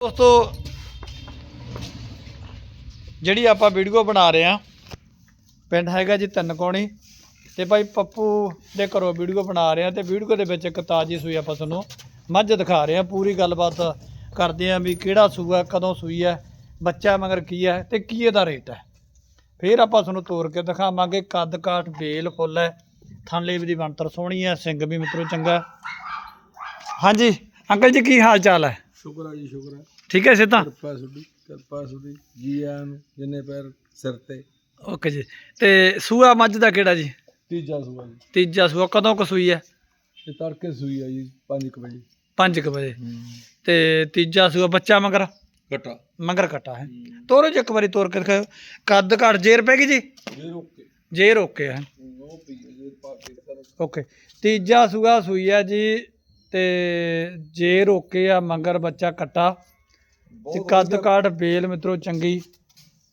ਦੋਸਤੋ, ਜਿਹੜੀ ਆਪਾਂ ਵੀਡੀਓ ਬਣਾ ਰਹੇ ਆ ਪਿੰਡ ਹੈਗਾ ਜੀ ਤਿੰਨ ਕੋਣੀ, ਤੇ ਭਾਈ ਪੱਪੂ ਦੇ ਘਰੋਂ ਵੀਡੀਓ ਬਣਾ ਰਹੇ ਆ ਤੇ ਵੀਡੀਓ ਦੇ ਵਿੱਚ ਇੱਕ ਤਾਜੀ ਸੂਈ ਆਪਾਂ ਤੁਹਾਨੂੰ ਮੱਝ ਦਿਖਾ ਰਹੇ ਆ ਪੂਰੀ ਗੱਲਬਾਤ ਕਰਦੇ ਆ ਵੀ ਕਿਹੜਾ ਸੂਆ, ਕਦੋਂ ਸੂਈ ਹੈ, ਬੱਚਾ ਮਗਰ ਕੀ ਹੈ, ਤੇ ਕੀ ਇਹਦਾ ਰੇਟ ਹੈ। ਫਿਰ ਆਪਾਂ ਤੁਹਾਨੂੰ ਤੋਰ ਕੇ ਦਿਖਾਵਾਂਗੇ, ਕੱਦ ਕਾਠ ਬੇਲ ਫੁੱਲ ਹੈ ਥਾਂਲੇ ਵੀ ਦੀ ਬਣਤਰ ਸੋਹਣੀ ਹੈ ਸਿੰਘ ਵੀ ਮਿੱਤਰੋ ਚੰਗਾ। ਹਾਂਜੀ, ਅੰਕਲ ਜੀ, ਕੀ ਹਾਲ ਚਾਲ ਹੈ? ਸ਼ੁਕਰ ਹੈ ਜੀ ਸ਼ੁਕਰ ਹੈ ਠੀਕ ਹੈ ਸਿੱਧਾ? ਕਿਰਪਾ ਸੁਦੀ ਕਿਰਪਾ ਸੁਦੀ ਜੀ ਆਇਆਂ ਨੂੰ ਜਿੰਨੇ ਪੈਰ ਸਿਰ ਤੇ। ਓਕੇ ਜੀ। ਤੇ ਸੂਆ ਮੱਝ ਦਾ ਕਿਹੜਾ ਜੀ? ਤੀਜਾ ਸੂਆ ਜੀ। ਤੀਜਾ ਸੂਆ ਕਦੋਂ ਕੁ ਸੂਈ ਹੈ? ਇਹ ਤੜਕੇ ਸੂਈ ਆ ਜੀ 5 ਵਜੇ। 5 ਵਜੇ। ਤੇ ਤੀਜਾ ਸੂਆ ਬੱਚਾ ਮਗਰ? ਘਟਾ ਮਗਰ ਕੱਟਾ ਹੈ। ਤੋਰੋ ਜੀ ਇੱਕ ਵਾਰੀ ਤੋਰ ਕੇ ਦਿਖਾਓ ਕੱਦ ਘੱਟ ਜੇਰ ਪੈ ਗਈ ਜੀ? ਜੇ ਰੋਕੇ ਜੇਰ ਓਕੇ ਹੈ। ਓਕੇ। ਤੀਜਾ ਸੂਆ ਸੂਈ ਹੈ ਜੀ ਤੇ ਜੇਰ ਓਕੇ ਆ ਮਗਰ ਬੱਚਾ ਕੱਟਾ ਤੇ ਕੱਦ ਕਾਠ ਬੇਲ ਮਿੱਤਰੋ ਚੰਗੀ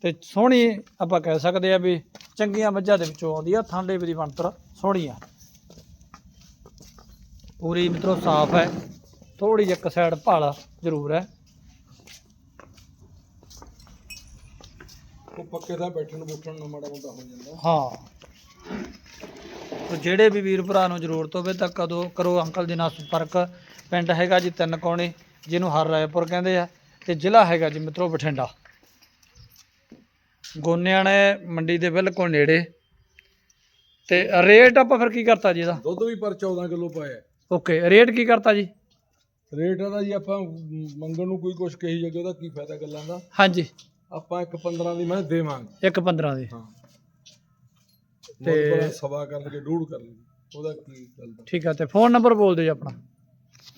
ਤੇ ਸੋਹਣੀ ਆਪਾਂ ਕਹਿ ਸਕਦੇ ਆ ਵੀ ਚੰਗੀਆਂ ਮੱਝਾਂ ਦੇ ਵਿੱਚੋਂ ਆਉਂਦੀ ਆ ਥਾਂਡੇ ਵੀ ਦੀ ਬਣਤਰ ਸੋਹਣੀ ਆ ਪੂਰੀ ਮਿੱਤਰੋ ਸਾਫ਼ ਹੈ ਥੋੜੀ ਜਿਹੀ ਇੱਕ ਸਾਈਡ ਭਾਲਾ ਜ਼ਰੂਰ ਹੈ। ਉਹ ਪੱਕੇ ਦਾ ਬੈਠਣ ਬੁੱਠਣ ਨੂੰ ਮਾੜਾ ਮੋਟਾ ਹੋ ਜਾਂਦਾ। ਹਾਂ। ਤੇ ਜਿਹੜੇ ਵੀ ਵੀਰ ਭਰਾ ਨੂੰ ਜ਼ਰੂਰਤ ਹੋਵੇ ਤਾਂ ਕਦੋਂ ਕਰੋ ਅੰਕਲ ਜੀ ਨਾਲ ਸੰਪਰਕ। ਪਿੰਡ ਹੈਗਾ ਜੀ ਤਿੰਨ ਕੋਣੇ ਜਿਹਨੂੰ ਹਰ ਰਾਏਪੁਰ ਕਹਿੰਦੇ ਆ ਤੇ ਜ਼ਿਲ੍ਹਾ ਹੈਗਾ ਜੀ ਮਿੱਤਰੋ ਬਠਿੰਡਾ। ਗੋਨਿਆਣੇ ਮੰਡੀ ਦੇ ਬਿਲਕੁਲ ਨੇੜੇ। ਤੇ ਰੇਟ ਆਪਾਂ ਫਿਰ ਕੀ ਕਰਤਾ ਜੀ ਇਹਦਾ? ਦੁੱਧ ਵੀ ਪਰ 14 ਕਿਲੋ ਪਾਇਆ ਓਕੇ ਰੇਟ ਕੀ ਕਰਤਾ ਜੀ? ਰੇਟ ਦਾ ਜੀ ਆਪਾਂ ਮੰਗਣ ਨੂੰ ਕੋਈ ਕੁਛ ਕਹੀ ਜਾਗੇ ਉਹਦਾ ਕੀ ਫਾਇਦਾ ਗੱਲਾਂ ਦਾ? ਹਾਂਜੀ। ਆਪਾਂ ਇੱਕ 15 ਦੀ ਮੈਂ ਦੇਵਾਂਗੇ। ਇੱਕ 15 ਦੀ। ਹਾਂ। ਤੇ- ਤੇ ਸਵਾ ਕਰ ਲਗੇ ਡੂੜ ਕਰ ਲਗੇ ਉਹਦਾ ਕੀ ਗੱਲ ਦਾ ਠੀਕ ਆ ਤੇ ਫੋਨ ਨੰਬਰ ਬੋਲ ਦਿਓ ਜੀ ਆਪਣਾ।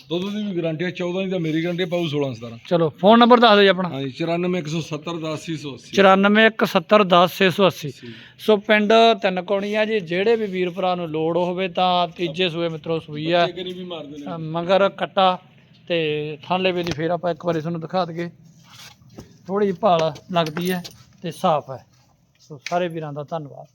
ਦੁੱਧ ਦੀ ਵੀ ਗਾਰੰਟੀ ਹੈ 14 ਦੀ ਤਾਂ ਮੇਰੀ ਗਾਰੰਟੀ ਹੈ ਪਾਉ 16 17 ਚਲੋ ਫੋਨ ਨੰਬਰ ਦੱਸ ਦਿਓ ਜੀ ਆਪਣਾ। ਹਾਂਜੀ 94 170 10 180 9417010680 ਸੋ ਪਿੰਡ ਤਿੰਨ ਕੋਣੀ ਆ ਜੀ ਜਿਹੜੇ ਵੀ ਵੀਰ ਭਰਾ ਨੂੰ ਲੋੜ ਹੋਵੇ ਤਾਂ ਤੀਜੇ ਸੂਏ ਮਿੱਤਰੋ ਸੂਈ ਆ। ਕਰੀ ਵੀ ਮਾਰਦੇ ਨੇ ਅ, ਮਗਰ ਕੱਟਾ ਤੇ ਥਾਂਲੇ ਵੀ ਦੀ ਫੇਰ ਆਪਾਂ ਇੱਕ ਵਾਰੀ ਤੁਹਾਨੂੰ ਦਿਖਾ ਦਈਏ। ਥੋੜੀ ਜਿਹੀ ਭਾਲ ਲੱਗਦੀ ਹੈ ਤੇ ਸਾਫ਼ ਹੈ। ਸੋ ਸਾਰੇ ਵੀਰਾਂ ਦਾ ਧੰਨਵਾਦ।